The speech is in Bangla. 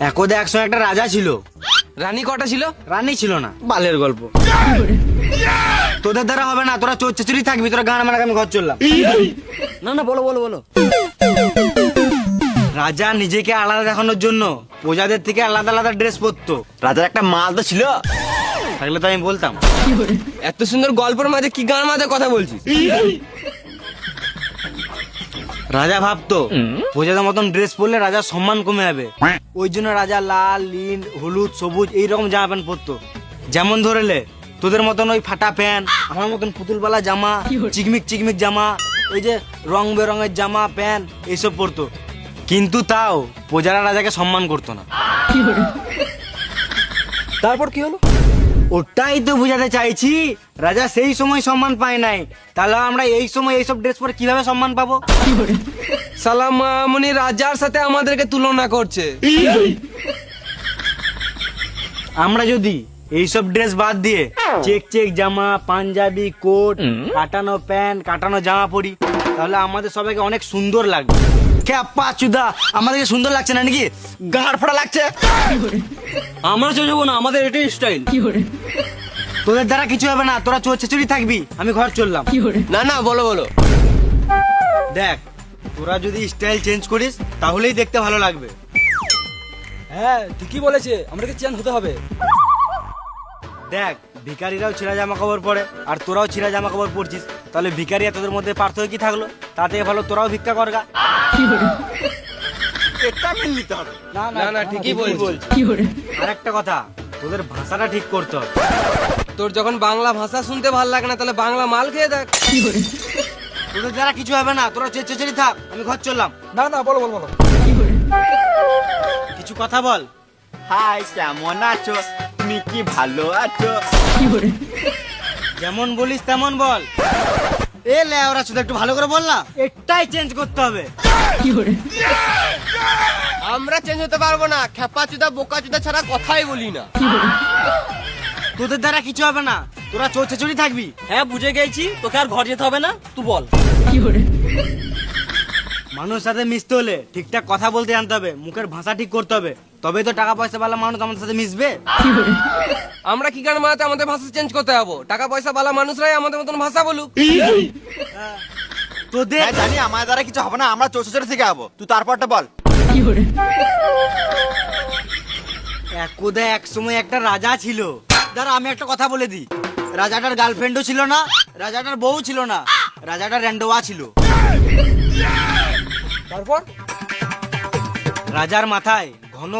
একদা একসময় একটা রাজা ছিল। রানী কটা ছিল? রানী ছিল না। বালের গল্প। তোদের দ্বারা হবে না তোরা চোর চুরি থাকবি তোরা গান মারা আমি ঘর চললাম। না না বলো বলো বলো। রাজা নিজেকে আলাদা দেখানোর জন্য প্রজাদের থেকে আলাদা আলাদা ড্রেস পরতো। রাজার একটা মাল তো ছিল। থাকলে তো আমি বলতাম। এত সুন্দর গল্পের মাঝে কি গান মাঝে কথা বলছিস? রাজা ভাবতো প্রজাদের মতন ড্রেস পরলে রাজার সম্মান কমে যাবে। ওই জন্য রাজা লাল নীল হলুদ সবুজ এইরকম জামা প্যান্ট পরতো। যেমন ধরেলে তোদের মতন ওই ফাটা প্যান্ট আমার মতন পুতুলবালা জামা চিকমিক চিকমিক জামা ওই যে রং বেরঙের জামা প্যান্ট এইসব পরতো। কিন্তু তাও প্রজারা রাজাকে সম্মান করতো না। তারপর কি হলো? ওটাই তো বুঝাতে চাইছি। রাজা সেই সময় সম্মান পায় নাই। তাহলে আমরা এই সময় এইসব ড্রেস পরে কীভাবে সম্মান পাবো? সালাম মামনি রাজার সাথে আমাদেরকে তুলনা করছে। আমরা যদি এইসব ড্রেস বাদ দিয়ে চেক চেক জামা পাঞ্জাবি কোট কাটানো প্যান্ট কাটানো জামা পরি তাহলে আমাদের সবাইকে অনেক সুন্দর লাগবে। ক্যাপা চুদা? আমাদেরকে সুন্দর লাগছে না নাকি? গাঁড় ফোড়া লাগছে। আমরা চলে যাব না আমাদের এটাই স্টাইল তোদের দ্বারা কিছু হবে না তোরা চোর ছেচুরি থাকবি আমি ঘর চললাম। না না বলো বলো। দেখ তোরা যদি স্টাইল চেঞ্জ করিস তাহলেই দেখতে ভালো লাগবে। হ্যাঁ ঠিকই বলেছে আমাদেরকে চেঞ্জ হতে হবে। দেখ ভিখারিরাও ছিঁড়া জামা কাপড় পরে আর তোরাও ছিঁড়া জামা কাপড় পরছিস। তাহলে আর তোদের মধ্যে পার্থক্য কি থাকল? তাতে ভালো তোরাও ভিক্ষা করগা এটা মেনে নিতে হবে। না না ঠিকই বলছিস আর একটা কথা তোদের ভাষাটা ঠিক করতে হবে। তোর যখন বাংলা ভাষা শুনতে ভালো লাগে না তাহলে বাংলা মাল খেয়ে দেখ। তোদের দ্বারা কিছু হবে না তোরা চেঁচেচেরি থাক আমি ঘর চললাম। না না বলো বলো বলো। কিছু কথা বল। হাই কেমন আছো? তুমি কি ভালো আছো? যেমন বলিস তেমন বল। এ লে ওরা শুধু একটু ভালো করে বল না। এটাই চেঞ্জ করতে হবে। আমরা চেঞ্জ হতে পারব না। খেপা চুদা বোকা চুদা ছাড়া কথাই বলি না। তোদের দ্বারা কিছু হবে না। তোরা চোর চেচুরি থাকবি। হ্যাঁ বুঝে গেছি। তোকে আর ঘর যেতে হবে না। তুই বল। মানুষের সাথে মিশতে হলে ঠিকঠাক কথা বলতে জানতে হবে মুখের ভাষা ঠিক করতে হবে। তবেই তো টাকা পয়সা বালা মানুষ আমাদের সাথে মিশবে। আমরা কি গান মারাতে আমাদের ভাষা চেঞ্জ করতে যাব? টাকা পয়সা বালা মানুষরাই আমাদের মতন ভাষা বলুক। তোদের হ্যাঁ জানি আমার দ্বারা কিছু হবে না আমরা চৌষট্টি থেকে যাব। তুই তারপরটা বল। একদা এক সময় একটা রাজা ছিল। দাঁড়া আমি একটা কথা বলে দিই। রাজাটার গার্লফ্রেন্ডও ছিল না রাজাটার বউ ছিল না রাজাটার র্যান্ডোয়া ছিল। তারপর? রাজার মাথায় ঘন